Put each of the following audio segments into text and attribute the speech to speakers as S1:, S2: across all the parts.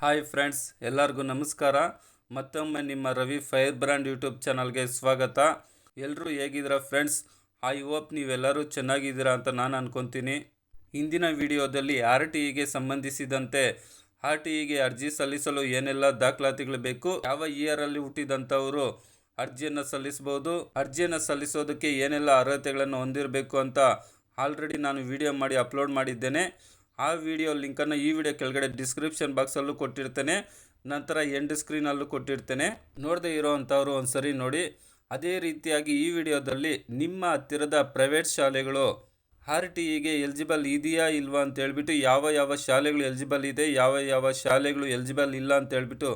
S1: Hi friends ಎಲ್ಲರಿಗೂ ನಮಸ್ಕಾರ. ಮತ್ತೊಮ್ಮೆ ನಿಮ್ಮ ರವಿ ಫೈರ್ ಬ್ರ್ಯಾಂಡ್ ಯೂಟ್ಯೂಬ್ ಚಾನಲ್ಗೆ ಸ್ವಾಗತ. ಎಲ್ಲರೂ ಹೇಗಿದ್ದೀರ ಫ್ರೆಂಡ್ಸ್ ಐ ಹೋಪ್ ನೀವೆಲ್ಲರೂ ಚೆನ್ನಾಗಿದ್ದೀರಾ ಅಂತ ನಾನು ಅನ್ಕೊತೀನಿ. ಇಂದಿನ ವಿಡಿಯೋದಲ್ಲಿ ಆರ್ ಟಿ ಇಗೆ ಸಂಬಂಧಿಸಿದಂತೆ ಆರ್ ಟಿ ಇಗೆ ಅರ್ಜಿ ಸಲ್ಲಿಸಲು ಏನೆಲ್ಲ ದಾಖಲಾತಿಗಳು ಬೇಕು, ಯಾವ ಇಯರಲ್ಲಿ ಹುಟ್ಟಿದಂಥವರು ಅರ್ಜಿಯನ್ನು ಸಲ್ಲಿಸಬಹುದು ಅರ್ಜಿಯನ್ನು ಸಲ್ಲಿಸೋದಕ್ಕೆ ಏನೆಲ್ಲ ಅರ್ಹತೆಗಳನ್ನು ಹೊಂದಿರಬೇಕು ಅಂತ ಆಲ್ರೆಡಿ ನಾನು ವಿಡಿಯೋ ಮಾಡಿ ಅಪ್ಲೋಡ್ ಮಾಡಿದ್ದೇನೆ. ಆ ವಿಡಿಯೋ ಲಿಂಕನ್ನು ಈ ವಿಡಿಯೋ ಕೆಳಗಡೆ ಡಿಸ್ಕ್ರಿಪ್ಷನ್ ಬಾಕ್ಸಲ್ಲೂ ಕೊಟ್ಟಿರ್ತೇನೆ. ನಂತರ ಎಂಡ್ ಸ್ಕ್ರೀನಲ್ಲೂ ಕೊಟ್ಟಿರ್ತೇನೆ. ನೋಡದೇ ಇರೋವಂಥವ್ರು ಒಂದು ಸರಿ ನೋಡಿ. ಅದೇ ರೀತಿಯಾಗಿ ಈ ವಿಡಿಯೋದಲ್ಲಿ ನಿಮ್ಮ ಹತ್ತಿರದ ಪ್ರೈವೇಟ್ ಶಾಲೆಗಳು ಆರ್ ಟಿ ಇಗೆ ಎಲಿಜಿಬಲ್ ಇದೆಯಾ ಇಲ್ವಾ ಅಂತ ಹೇಳ್ಬಿಟ್ಟು ಯಾವ ಯಾವ ಶಾಲೆಗಳು ಎಲಿಜಿಬಲ್ ಇದೆ, ಯಾವ ಯಾವ ಶಾಲೆಗಳು ಎಲಿಜಿಬಲ್ ಇಲ್ಲ ಅಂತ ಹೇಳ್ಬಿಟ್ಟು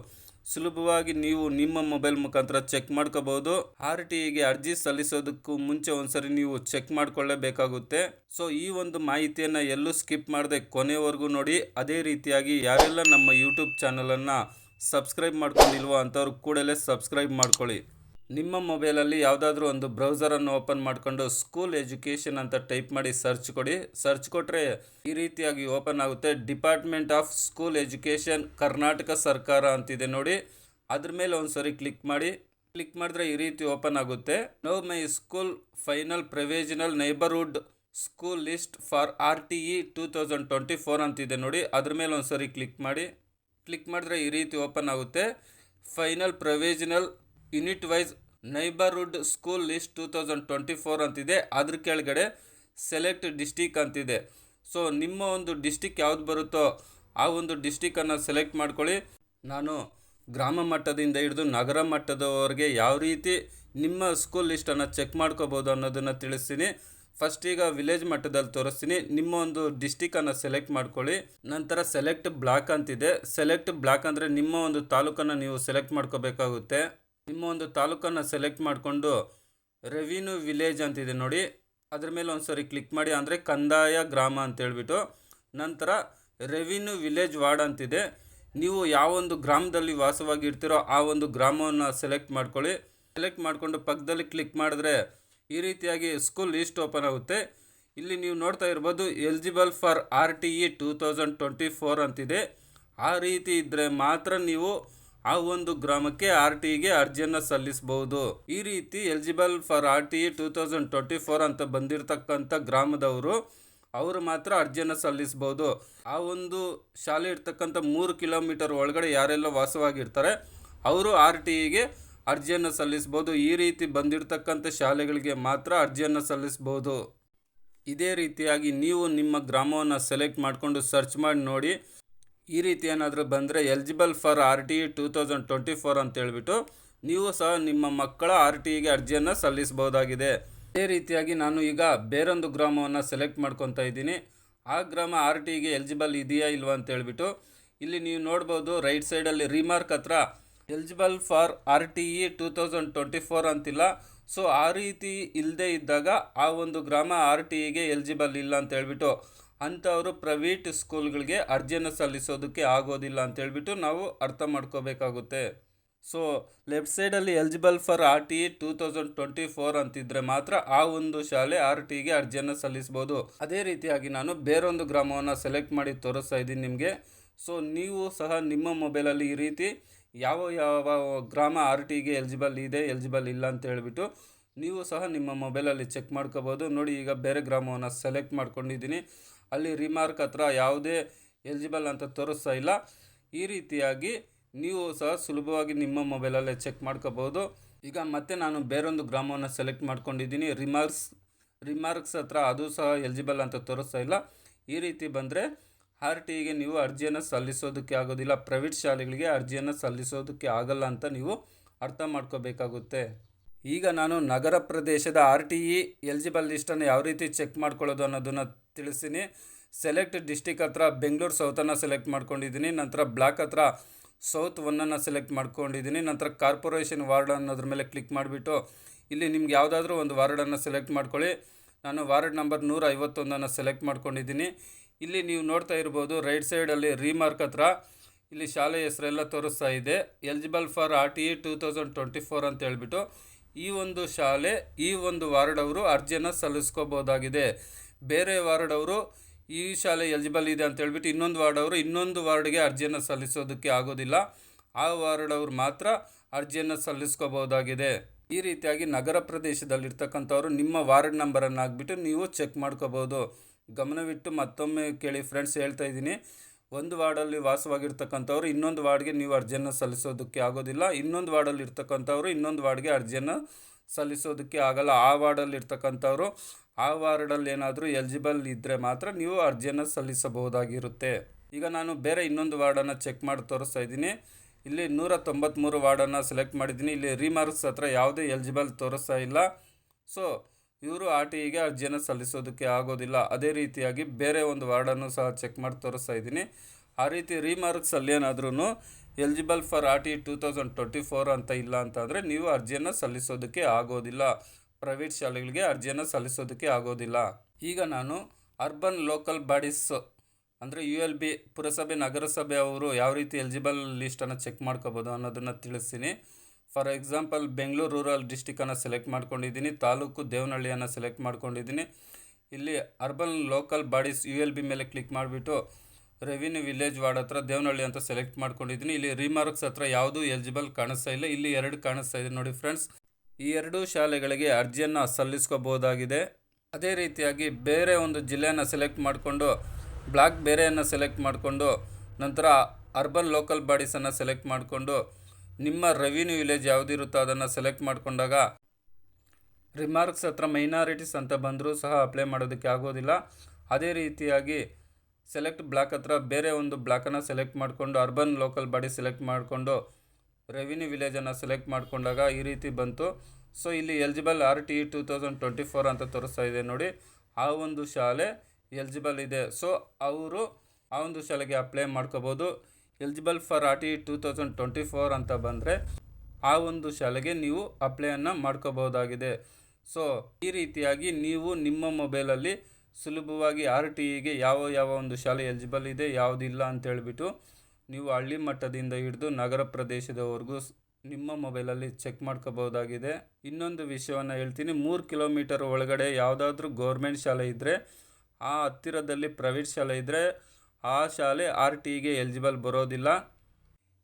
S1: ಸುಲಭವಾಗಿ ನೀವು ನಿಮ್ಮ ಮೊಬೈಲ್ ಮುಖಾಂತರ ಚೆಕ್ ಮಾಡ್ಕೋಬಹುದು. ಆರ್ ಟಿ ಇಗೆ ಅರ್ಜಿ ಸಲ್ಲಿಸೋದಕ್ಕೂ ಮುಂಚೆ ಒಂದ್ಸರಿ ನೀವು ಚೆಕ್ ಮಾಡ್ಕೊಳ್ಳೇಬೇಕಾಗುತ್ತೆ. ಸೊ, ಈ ಒಂದು ಮಾಹಿತಿಯನ್ನ ಎಲ್ಲೂ ಸ್ಕಿಪ್ ಮಾಡದೆ ಕೊನೆವರೆಗೂ ನೋಡಿ. ಅದೇ ರೀತಿಯಾಗಿ ಯಾರೆಲ್ಲ ನಮ್ಮ ಯೂಟ್ಯೂಬ್ ಚಾನಲನ್ನು ಸಬ್ಸ್ಕ್ರೈಬ್ ಮಾಡ್ಕೊಂಡಿಲ್ವೋ ಅಂಥವ್ರು ಕೂಡಲೇ ಸಬ್ಸ್ಕ್ರೈಬ್ ಮಾಡ್ಕೊಳ್ಳಿ. ನಿಮ್ಮ ಮೊಬೈಲಲ್ಲಿ ಯಾವುದಾದ್ರೂ ಒಂದು ಬ್ರೌಸರನ್ನು ಓಪನ್ ಮಾಡಿಕೊಂಡು ಸ್ಕೂಲ್ ಎಜುಕೇಷನ್ ಅಂತ ಟೈಪ್ ಮಾಡಿ ಸರ್ಚ್ ಕೊಡಿ. ಸರ್ಚ್ ಕೊಟ್ಟರೆ ಈ ರೀತಿಯಾಗಿ ಓಪನ್ ಆಗುತ್ತೆ. Department of school education Karnataka ಸರ್ಕಾರ ಅಂತಿದೆ ನೋಡಿ. ಅದ್ರ ಮೇಲೆ ಒಂದು ಸರಿ ಕ್ಲಿಕ್ ಮಾಡಿ. ಕ್ಲಿಕ್ ಮಾಡಿದ್ರೆ ಈ ರೀತಿ ಓಪನ್ ಆಗುತ್ತೆ. Know my school final provisional neighbourhood school list for R T E two thousand twenty four ಅಂತಿದೆ ನೋಡಿ. ಅದ್ರ ಮೇಲೆ ಒಂದು ಸರಿ ಕ್ಲಿಕ್ ಮಾಡಿ. ಕ್ಲಿಕ್ ಮಾಡಿದ್ರೆ ಈ ರೀತಿ ಓಪನ್ ಆಗುತ್ತೆ. Final provisional unit wise neighbourhood school list two thousand twenty four ಅಂತಿದೆ. ಅದ್ರ ಕೆಳಗಡೆ ಸೆಲೆಕ್ಟ್ ಡಿಸ್ಟಿಕ್ ಅಂತಿದೆ. ಸೊ ನಿಮ್ಮ ಒಂದು ಡಿಸ್ಟಿಕ್ ಯಾವ್ದು ಬರುತ್ತೋ ಆ ಒಂದು ಡಿಸ್ಟಿಕನ್ನು ಸೆಲೆಕ್ಟ್ ಮಾಡ್ಕೊಳ್ಳಿ. ನಾನು ಗ್ರಾಮ ಮಟ್ಟದಿಂದ ಹಿಡಿದು ನಗರ ಮಟ್ಟದವರೆಗೆ ಯಾವ ರೀತಿ ನಿಮ್ಮ ಸ್ಕೂಲ್ ಲಿಸ್ಟನ್ನು ಚೆಕ್ ಮಾಡ್ಕೋಬೋದು ಅನ್ನೋದನ್ನು ತಿಳಿಸ್ತೀನಿ. ಫಸ್ಟ್ ಈಗ ವಿಲೇಜ್ ಮಟ್ಟದಲ್ಲಿ ತೋರಿಸ್ತೀನಿ. ನಿಮ್ಮ ಒಂದು ಡಿಸ್ಟಿಕನ್ನು ಸೆಲೆಕ್ಟ್ ಮಾಡ್ಕೊಳ್ಳಿ. ನಂತರ ಸೆಲೆಕ್ಟ್ ಬ್ಲಾಕ್ ಅಂತಿದೆ. ಸೆಲೆಕ್ಟ್ ಬ್ಲಾಕ್ ಅಂದರೆ ನಿಮ್ಮ ಒಂದು ತಾಲೂಕನ್ನು ನೀವು ಸೆಲೆಕ್ಟ್ ಮಾಡ್ಕೋಬೇಕಾಗುತ್ತೆ. ನಿಮ್ಮ ಒಂದು ತಾಲೂಕನ್ನು ಸೆಲೆಕ್ಟ್ ಮಾಡಿಕೊಂಡು ರೆವಿನ್ಯೂ ವಿಲೇಜ್ ಅಂತಿದೆ ನೋಡಿ. ಅದ್ರ ಮೇಲೆ ಒಂದು ಸರಿ ಕ್ಲಿಕ್ ಮಾಡಿ, ಅಂದರೆ ಕಂದಾಯ ಗ್ರಾಮ ಅಂತ ಹೇಳ್ಬಿಟ್ಟು. ನಂತರ ರೆವಿನ್ಯೂ ವಿಲೇಜ್ ವಾರ್ಡ್ ಅಂತಿದೆ. ನೀವು ಯಾವೊಂದು ಗ್ರಾಮದಲ್ಲಿ ವಾಸವಾಗಿ ಇರ್ತೀರೋ ಆ ಒಂದು ಗ್ರಾಮವನ್ನು ಸೆಲೆಕ್ಟ್ ಮಾಡ್ಕೊಳ್ಳಿ. ಸೆಲೆಕ್ಟ್ ಮಾಡಿಕೊಂಡು ಪಕ್ಕದಲ್ಲಿ ಕ್ಲಿಕ್ ಮಾಡಿದ್ರೆ ಈ ರೀತಿಯಾಗಿ ಸ್ಕೂಲ್ ಲಿಸ್ಟ್ ಓಪನ್ ಆಗುತ್ತೆ. ಇಲ್ಲಿ ನೀವು ನೋಡ್ತಾ ಇರ್ಬೋದು, eligible for R T E two thousand twenty four ಅಂತಿದೆ. ಆ ರೀತಿ ಇದ್ದರೆ ಮಾತ್ರ ನೀವು ಆ ಒಂದು ಗ್ರಾಮಕ್ಕೆ ಆರ್ ಟಿಗೆ ಅರ್ಜಿಯನ್ನು ಸಲ್ಲಿಸಬಹುದು ಈ ರೀತಿ eligible for R T two thousand twenty four ಅಂತ ಬಂದಿರತಕ್ಕಂಥ ಗ್ರಾಮದವರು ಅವರು ಮಾತ್ರ ಅರ್ಜಿಯನ್ನು ಸಲ್ಲಿಸಬಹುದು ಆ ಒಂದು ಶಾಲೆ ಇರ್ತಕ್ಕಂಥ ಮೂರು ಕಿಲೋಮೀಟರ್ ಒಳಗಡೆ ಯಾರೆಲ್ಲ ವಾಸವಾಗಿರ್ತಾರೆ, ಅವರು ಆರ್ ಟಿ ಇಗೆ ಅರ್ಜಿಯನ್ನು ಸಲ್ಲಿಸ್ಬೋದು. ಈ ರೀತಿ ಬಂದಿರತಕ್ಕಂಥ ಶಾಲೆಗಳಿಗೆ ಮಾತ್ರ ಅರ್ಜಿಯನ್ನು ಸಲ್ಲಿಸ್ಬೋದು. ಇದೇ ರೀತಿಯಾಗಿ ನೀವು ನಿಮ್ಮ ಗ್ರಾಮವನ್ನು ಸೆಲೆಕ್ಟ್ ಮಾಡಿಕೊಂಡು ಸರ್ಚ್ ಮಾಡಿ ನೋಡಿ. ಈ ರೀತಿ ಏನಾದರೂ ಬಂದರೆ eligible for R T E two thousand twenty four ಅಂತ ಹೇಳ್ಬಿಟ್ಟು ನೀವು ಸಹ ನಿಮ್ಮ ಮಕ್ಕಳ ಆರ್ ಟಿ ಇಗೆ ಅರ್ಜಿಯನ್ನು ಸಲ್ಲಿಸಬಹುದಾಗಿದೆ. ಅದೇ ರೀತಿಯಾಗಿ ನಾನು ಈಗ ಬೇರೊಂದು ಗ್ರಾಮವನ್ನು ಸೆಲೆಕ್ಟ್ ಮಾಡ್ಕೊತಾ ಇದ್ದೀನಿ. ಆ ಗ್ರಾಮ ಆರ್ ಟಿ ಇಗೆ ಎಲಿಜಿಬಲ್ ಇದೆಯಾ ಇಲ್ವಾ ಅಂತ ಹೇಳ್ಬಿಟ್ಟು ಇಲ್ಲಿ ನೀವು ನೋಡ್ಬೋದು ರೈಟ್ ಸೈಡಲ್ಲಿ ರಿಮಾರ್ಕ್ ಹತ್ರ eligible for R T E two thousand twenty four ಅಂತಿಲ್ಲ. ಸೊ ಆ ರೀತಿ ಇಲ್ಲದೆ ಇದ್ದಾಗ ಆ ಒಂದು ಗ್ರಾಮ ಆರ್ ಟಿ ಇಗೆ ಎಲಿಜಿಬಲ್ ಇಲ್ಲ ಅಂತ ಹೇಳ್ಬಿಟ್ಟು ಅಂಥವರು ಪ್ರೈವೇಟ್ ಸ್ಕೂಲ್ಗಳಿಗೆ ಅರ್ಜಿಯನ್ನು ಸಲ್ಲಿಸೋದಕ್ಕೆ ಆಗೋದಿಲ್ಲ ಅಂತ ಹೇಳಿಬಿಟ್ಟು ನಾವು ಅರ್ಥ ಮಾಡ್ಕೋಬೇಕಾಗುತ್ತೆ. ಸೊ, ಲೆಫ್ಟ್ ಸೈಡಲ್ಲಿ eligible for R T E two thousand twenty four ಅಂತಿದ್ರೆ ಮಾತ್ರ ಆ ಒಂದು ಶಾಲೆ ಆರ್ ಟಿಗೆ ಅರ್ಜಿಯನ್ನು ಸಲ್ಲಿಸ್ಬೋದು. ಅದೇ ರೀತಿಯಾಗಿ ನಾನು ಬೇರೊಂದು ಗ್ರಾಮವನ್ನು ಸೆಲೆಕ್ಟ್ ಮಾಡಿ ತೋರಿಸ್ತಾ ಇದ್ದೀನಿ ನಿಮಗೆ. ಸೊ, ನೀವು ಸಹ ನಿಮ್ಮ ಮೊಬೈಲಲ್ಲಿ ಈ ರೀತಿ ಯಾವ ಯಾವ ಗ್ರಾಮ ಆರ್ ಟಿಗೆ ಎಲಿಜಿಬಲ್ ಇದೆ, ಎಲಿಜಿಬಲ್ ಇಲ್ಲ ಅಂತ ಹೇಳಿಬಿಟ್ಟು ನೀವು ಸಹ ನಿಮ್ಮ ಮೊಬೈಲಲ್ಲಿ ಚೆಕ್ ಮಾಡ್ಕೋಬೋದು. ನೋಡಿ, ಈಗ ಬೇರೆ ಗ್ರಾಮವನ್ನು ಸೆಲೆಕ್ಟ್ ಮಾಡ್ಕೊಂಡಿದ್ದೀನಿ. ಅಲ್ಲಿ ರಿಮಾರ್ಕ್ ಹತ್ರ ಯಾವುದೇ ಎಲಿಜಿಬಲ್ ಅಂತ ತೋರಿಸ್ತಾ ಇಲ್ಲ. ಈ ರೀತಿಯಾಗಿ ನೀವು ಸಹ ಸುಲಭವಾಗಿ ನಿಮ್ಮ ಮೊಬೈಲಲ್ಲೇ ಚೆಕ್ ಮಾಡ್ಕೋಬೋದು ಈಗ ಮತ್ತೆ ನಾನು ಬೇರೊಂದು ಗ್ರಾಮವನ್ನು ಸೆಲೆಕ್ಟ್ ಮಾಡ್ಕೊಂಡಿದ್ದೀನಿ. ರಿಮಾರ್ಕ್ಸ್ ರಿಮಾರ್ಕ್ಸ್ ಹತ್ರ ಅದು ಸಹ ಎಲಿಜಿಬಲ್ ಅಂತ ತೋರಿಸ್ತಾ ಇಲ್ಲ. ಈ ರೀತಿ ಬಂದರೆ ಆರ್ ಟಿಗೆ ನೀವು ಅರ್ಜಿಯನ್ನು ಸಲ್ಲಿಸೋದಕ್ಕೆ ಆಗೋದಿಲ್ಲ. ಪ್ರೈವೇಟ್ ಶಾಲೆಗಳಿಗೆ ಅರ್ಜಿಯನ್ನು ಸಲ್ಲಿಸೋದಕ್ಕೆ ಆಗಲ್ಲ ಅಂತ ನೀವು ಅರ್ಥ ಮಾಡ್ಕೋಬೇಕಾಗುತ್ತೆ. ಈಗ ನಾನು ನಗರ ಪ್ರದೇಶದ ಆರ್ ಟಿ ಇ ಎಲಿಜಿಬಲ್ ಲಿಸ್ಟನ್ನು ಯಾವ ರೀತಿ ಚೆಕ್ ಮಾಡ್ಕೊಳ್ಳೋದು ಅನ್ನೋದನ್ನು ತಿಳಿಸ್ತೀನಿ. ಸೆಲೆಕ್ಟ್ ಡಿಸ್ಟಿಕ್ ಹತ್ರ ಬೆಂಗಳೂರು ಸೌತನ್ನು ಸೆಲೆಕ್ಟ್ ಮಾಡ್ಕೊಂಡಿದ್ದೀನಿ. ನಂತರ ಬ್ಲಾಕ್ ಹತ್ರ ಸೌತ್ ಒನ್ನನ್ನು ಸೆಲೆಕ್ಟ್ ಮಾಡ್ಕೊಂಡಿದ್ದೀನಿ. ನಂತರ ಕಾರ್ಪೊರೇಷನ್ ವಾರ್ಡ್ ಅನ್ನೋದ್ರ ಮೇಲೆ ಕ್ಲಿಕ್ ಮಾಡಿಬಿಟ್ಟು ಇಲ್ಲಿ ನಿಮ್ಗೆ ಯಾವುದಾದ್ರೂ ಒಂದು ವಾರ್ಡನ್ನು ಸೆಲೆಕ್ಟ್ ಮಾಡ್ಕೊಳ್ಳಿ. ನಾನು ವಾರ್ಡ್ ನಂಬರ್ ನೂರ ಐವತ್ತೊಂದನ್ನು ಸೆಲೆಕ್ಟ್ ಮಾಡ್ಕೊಂಡಿದ್ದೀನಿ. ಇಲ್ಲಿ ನೀವು ನೋಡ್ತಾ ಇರ್ಬೋದು ರೈಟ್ ಸೈಡಲ್ಲಿ ರೀಮಾರ್ಕ್ ಹತ್ರ ಇಲ್ಲಿ ಶಾಲೆ ಹೆಸರೆಲ್ಲ ತೋರಿಸ್ತಾ ಇದೆ. Eligible for R T E two thousand twenty four ಅಂತ ಹೇಳ್ಬಿಟ್ಟು ಈ ಒಂದು ಶಾಲೆ, ಈ ಒಂದು ವಾರ್ಡ್ ಅವರು ಅರ್ಜಿಯನ್ನು ಸಲ್ಲಿಸ್ಕೋಬೋದಾಗಿದೆ. ಬೇರೆ ವಾರ್ಡ್ ಅವರು ಈ ಶಾಲೆ ಎಲಿಜಿಬಲ್ ಇದೆ ಅಂತ ಹೇಳ್ಬಿಟ್ಟು ಇನ್ನೊಂದು ವಾರ್ಡ್ ಅವರು ಇನ್ನೊಂದು ವಾರ್ಡ್ಗೆ ಅರ್ಜಿಯನ್ನು ಸಲ್ಲಿಸೋದಕ್ಕೆ ಆಗೋದಿಲ್ಲ. ಆ ವಾರ್ಡ್ ಅವರು ಮಾತ್ರ ಅರ್ಜಿಯನ್ನು ಸಲ್ಲಿಸ್ಕೋಬೋದಾಗಿದೆ ಈ ರೀತಿಯಾಗಿ ನಗರ ಪ್ರದೇಶದಲ್ಲಿರ್ತಕ್ಕಂಥವ್ರು ನಿಮ್ಮ ವಾರ್ಡ್ ನಂಬರನ್ನು ಹಾಕ್ಬಿಟ್ಟು ನೀವು ಚೆಕ್ ಮಾಡ್ಕೋಬೋದು ಗಮನವಿಟ್ಟು ಮತ್ತೊಮ್ಮೆ ಕೇಳಿ ಫ್ರೆಂಡ್ಸ್ ಹೇಳ್ತಾ ಇದ್ದೀನಿ. ಒಂದು ವಾರ್ಡಲ್ಲಿ ವಾಸವಾಗಿರ್ತಕ್ಕಂಥವ್ರು ಇನ್ನೊಂದು ವಾರ್ಡ್ಗೆ ನೀವು ಅರ್ಜಿಯನ್ನು ಸಲ್ಲಿಸೋದಕ್ಕೆ ಆಗೋದಿಲ್ಲ. ಇನ್ನೊಂದು ವಾರ್ಡಲ್ಲಿ ಇರ್ತಕ್ಕಂಥವ್ರು ಇನ್ನೊಂದು ವಾರ್ಡ್ಗೆ ಅರ್ಜಿಯನ್ನು ಸಲ್ಲಿಸೋದಕ್ಕೆ ಆಗಲ್ಲ. ಆ ವಾರ್ಡಲ್ಲಿ ಇರ್ತಕ್ಕಂಥವ್ರು ಆ ವಾರ್ಡಲ್ಲಿ ಏನಾದರೂ ಎಲಿಜಿಬಲ್ ಇದ್ದರೆ ಮಾತ್ರ ನೀವು ಅರ್ಜಿಯನ್ನು ಸಲ್ಲಿಸಬಹುದಾಗಿರುತ್ತೆ. ಈಗ ನಾನು ಬೇರೆ ಇನ್ನೊಂದು ವಾರ್ಡನ್ನು ಚೆಕ್ ಮಾಡಿ ತೋರಿಸ್ತಾ ಇದ್ದೀನಿ. ಇಲ್ಲಿ ನೂರ ತೊಂಬತ್ತ್ಮೂರು ವಾರ್ಡನ್ನು ಸೆಲೆಕ್ಟ್ ಮಾಡಿದ್ದೀನಿ. ಇಲ್ಲಿ ರಿಮಾರ್ಕ್ಸ್ ಹತ್ರ ಯಾವುದೇ ಎಲಿಜಿಬಲ್ ತೋರಿಸ್ತಾ ಇಲ್ಲ. ಸೊ, ಇವರು ಆರ್ ಟಿ ಇಗೆ ಅರ್ಜಿಯನ್ನು ಸಲ್ಲಿಸೋದಕ್ಕೆ ಆಗೋದಿಲ್ಲ. ಅದೇ ರೀತಿಯಾಗಿ ಬೇರೆ ಒಂದು ವಾರ್ಡನ್ನು ಸಹ ಚೆಕ್ ಮಾಡಿ ತೋರಿಸ್ತಾ ಇದ್ದೀನಿ. ಆ ರೀತಿ ರಿಮಾರ್ಕ್ಸಲ್ಲಿ ಏನಾದ್ರೂ eligible for R T two thousand twenty four ಅಂತ ಇಲ್ಲ ಅಂತಂದರೆ ನೀವು ಅರ್ಜಿಯನ್ನು ಸಲ್ಲಿಸೋದಕ್ಕೆ ಆಗೋದಿಲ್ಲ. ಪ್ರೈವೇಟ್ ಶಾಲೆಗಳಿಗೆ ಅರ್ಜಿಯನ್ನು ಸಲ್ಲಿಸೋದಕ್ಕೆ ಆಗೋದಿಲ್ಲ. ಈಗ ನಾನು ಅರ್ಬನ್ ಲೋಕಲ್ ಬಾಡೀಸ್ ಅಂದರೆ ಯು ಎಲ್ ಬಿ ಪುರಸಭೆ, ನಗರಸಭೆ ಅವರು ಯಾವ ರೀತಿ ಎಲಿಜಿಬಲ್ ಲಿಸ್ಟನ್ನು ಚೆಕ್ ಮಾಡ್ಕೋಬೋದು ಅನ್ನೋದನ್ನು ತಿಳಿಸ್ತೀನಿ. ಫಾರ್ ಎಕ್ಸಾಂಪಲ್, ಬೆಂಗಳೂರು ರೂರಲ್ ಡಿಸ್ಟಿಕನ್ನು ಸೆಲೆಕ್ಟ್ ಮಾಡ್ಕೊಂಡಿದ್ದೀನಿ, ತಾಲೂಕು ದೇವನಹಳ್ಳಿಯನ್ನು ಸೆಲೆಕ್ಟ್ ಮಾಡ್ಕೊಂಡಿದ್ದೀನಿ. ಇಲ್ಲಿ urban local bodies U L B ಮೇಲೆ ಕ್ಲಿಕ್ ಮಾಡಿಬಿಟ್ಟು ರೆವಿನ್ಯೂ ವಿಲೇಜ್ ವಾರ್ಡ್ ಹತ್ರ ದೇವನಹಳ್ಳಿ ಅಂತ ಸೆಲೆಕ್ಟ್ ಮಾಡ್ಕೊಂಡಿದ್ದೀನಿ. ಇಲ್ಲಿ ರಿಮಾರ್ಕ್ಸ್ ಹತ್ರ ಯಾವುದೂ ಎಲಿಜಿಬಲ್ ಕಾಣಿಸ್ತಾ ಇಲ್ಲ. ಇಲ್ಲಿ ಎರಡು ಕಾಣಿಸ್ತಾ ಇದೆ ನೋಡಿ ಫ್ರೆಂಡ್ಸ್. ಈ ಎರಡೂ ಶಾಲೆಗಳಿಗೆ ಅರ್ಜಿಯನ್ನು ಸಲ್ಲಿಸ್ಕೋಬೋದಾಗಿದೆ ಅದೇ ರೀತಿಯಾಗಿ ಬೇರೆ ಒಂದು ಜಿಲ್ಲೆಯನ್ನು ಸೆಲೆಕ್ಟ್ ಮಾಡಿಕೊಂಡು, ಬ್ಲಾಕ್ ಬೇರೆಯನ್ನು ಸೆಲೆಕ್ಟ್ ಮಾಡಿಕೊಂಡು, ನಂತರ ಅರ್ಬನ್ ಲೋಕಲ್ ಬಾಡೀಸನ್ನು ಸೆಲೆಕ್ಟ್ ಮಾಡಿಕೊಂಡು, ನಿಮ್ಮ ರೆವಿನ್ಯೂ ವಿಲೇಜ್ ಯಾವುದಿರುತ್ತೋ ಅದನ್ನು ಸೆಲೆಕ್ಟ್ ಮಾಡಿಕೊಂಡಾಗ ರಿಮಾರ್ಕ್ಸ್ ಹತ್ರ ಮೈನಾರಿಟೀಸ್ ಅಂತ ಬಂದರೂ ಸಹ ಅಪ್ಲೈ ಮಾಡೋದಕ್ಕೆ ಆಗೋದಿಲ್ಲ. ಅದೇ ರೀತಿಯಾಗಿ ಸೆಲೆಕ್ಟ್ ಬ್ಲಾಕ್ ಹತ್ರ ಬೇರೆ ಒಂದು ಬ್ಲಾಕನ್ನು ಸೆಲೆಕ್ಟ್ ಮಾಡಿಕೊಂಡು, ಅರ್ಬನ್ ಲೋಕಲ್ ಬಾಡಿ ಸೆಲೆಕ್ಟ್ ಮಾಡಿಕೊಂಡು ರೆವಿನ್ಯೂ ವಿಲೇಜನ್ನು ಸೆಲೆಕ್ಟ್ ಮಾಡಿಕೊಂಡಾಗ ಈ ರೀತಿ ಬಂತು. ಸೊ ಇಲ್ಲಿ eligible R T two thousand twenty four ಅಂತ ತೋರಿಸ್ತಾ ಇದೆ ನೋಡಿ. ಆ ಒಂದು ಶಾಲೆ ಎಲಿಜಿಬಲ್ ಇದೆ. ಸೊ ಅವರು ಆ ಒಂದು ಶಾಲೆಗೆ ಅಪ್ಲೈ ಮಾಡ್ಕೋಬೋದು. Eligible for R T two thousand twenty four ಅಂತ ಬಂದರೆ ಆ ಒಂದು ಶಾಲೆಗೆ ನೀವು ಅಪ್ಲೈಯನ್ನು ಮಾಡ್ಕೋಬೋದಾಗಿದೆ ಸೊ ಈ ರೀತಿಯಾಗಿ ನೀವು ನಿಮ್ಮ ಮೊಬೈಲಲ್ಲಿ ಸುಲಭವಾಗಿ ಆರ್ ಟಿ ಇಗೆ ಯಾವ ಯಾವ ಒಂದು ಶಾಲೆ ಎಲಿಜಿಬಲ್ ಇದೆ, ಯಾವುದಿಲ್ಲ ಅಂತ ಹೇಳ್ಬಿಟ್ಟು ನೀವು ಹಳ್ಳಿ ಮಟ್ಟದಿಂದ ಹಿಡಿದು ನಗರ ಪ್ರದೇಶದವರೆಗೂ ನಿಮ್ಮ ಮೊಬೈಲಲ್ಲಿ ಚೆಕ್ ಮಾಡ್ಕೋಬೋದಾಗಿದೆ ಇನ್ನೊಂದು ವಿಷಯವನ್ನು ಹೇಳ್ತೀನಿ. ಮೂರು ಕಿಲೋಮೀಟರ್ ಒಳಗಡೆ ಯಾವುದಾದ್ರೂ ಗೌರ್ಮೆಂಟ್ ಶಾಲೆ ಇದ್ದರೆ ಆ ಹತ್ತಿರದಲ್ಲಿ ಪ್ರೈವೇಟ್ ಶಾಲೆ ಇದ್ದರೆ ಆ ಶಾಲೆ ಆರ್ ಟಿಗೆ ಎಲಿಜಿಬಲ್ ಬರೋದಿಲ್ಲ.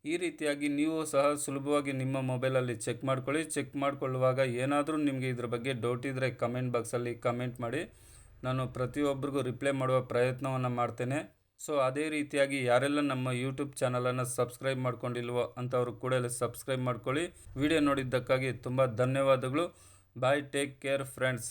S1: ಈ ರೀತಿಯಾಗಿ ನೀವು ಸಹ ಸುಲಭವಾಗಿ ನಿಮ್ಮ ಮೊಬೈಲಲ್ಲಿ ಚೆಕ್ ಮಾಡ್ಕೊಳ್ಳಿ. ಚೆಕ್ ಮಾಡಿಕೊಳ್ಳುವಾಗ ಏನಾದರೂ ನಿಮಗೆ ಇದ್ರ ಬಗ್ಗೆ ಡೌಟ್ ಇದ್ದರೆ ಕಮೆಂಟ್ ಬಾಕ್ಸಲ್ಲಿ ಕಮೆಂಟ್ ಮಾಡಿ. ನಾನು ಪ್ರತಿಯೊಬ್ಬರಿಗೂ ರಿಪ್ಲೈ ಮಾಡುವ ಪ್ರಯತ್ನವನ್ನು ಮಾಡ್ತೇನೆ. ಸೊ ಅದೇ ರೀತಿಯಾಗಿ ಯಾರೆಲ್ಲ ನಮ್ಮ ಯೂಟ್ಯೂಬ್ ಚಾನಲನ್ನು ಸಬ್ಸ್ಕ್ರೈಬ್ ಮಾಡ್ಕೊಂಡಿಲ್ವೋ ಅಂಥವ್ರು ಕೂಡಲೇ ಸಬ್ಸ್ಕ್ರೈಬ್ ಮಾಡ್ಕೊಳ್ಳಿ. ವಿಡಿಯೋ ನೋಡಿದ್ದಕ್ಕಾಗಿ ತುಂಬ ಧನ್ಯವಾದಗಳು. Bye, take care, friends.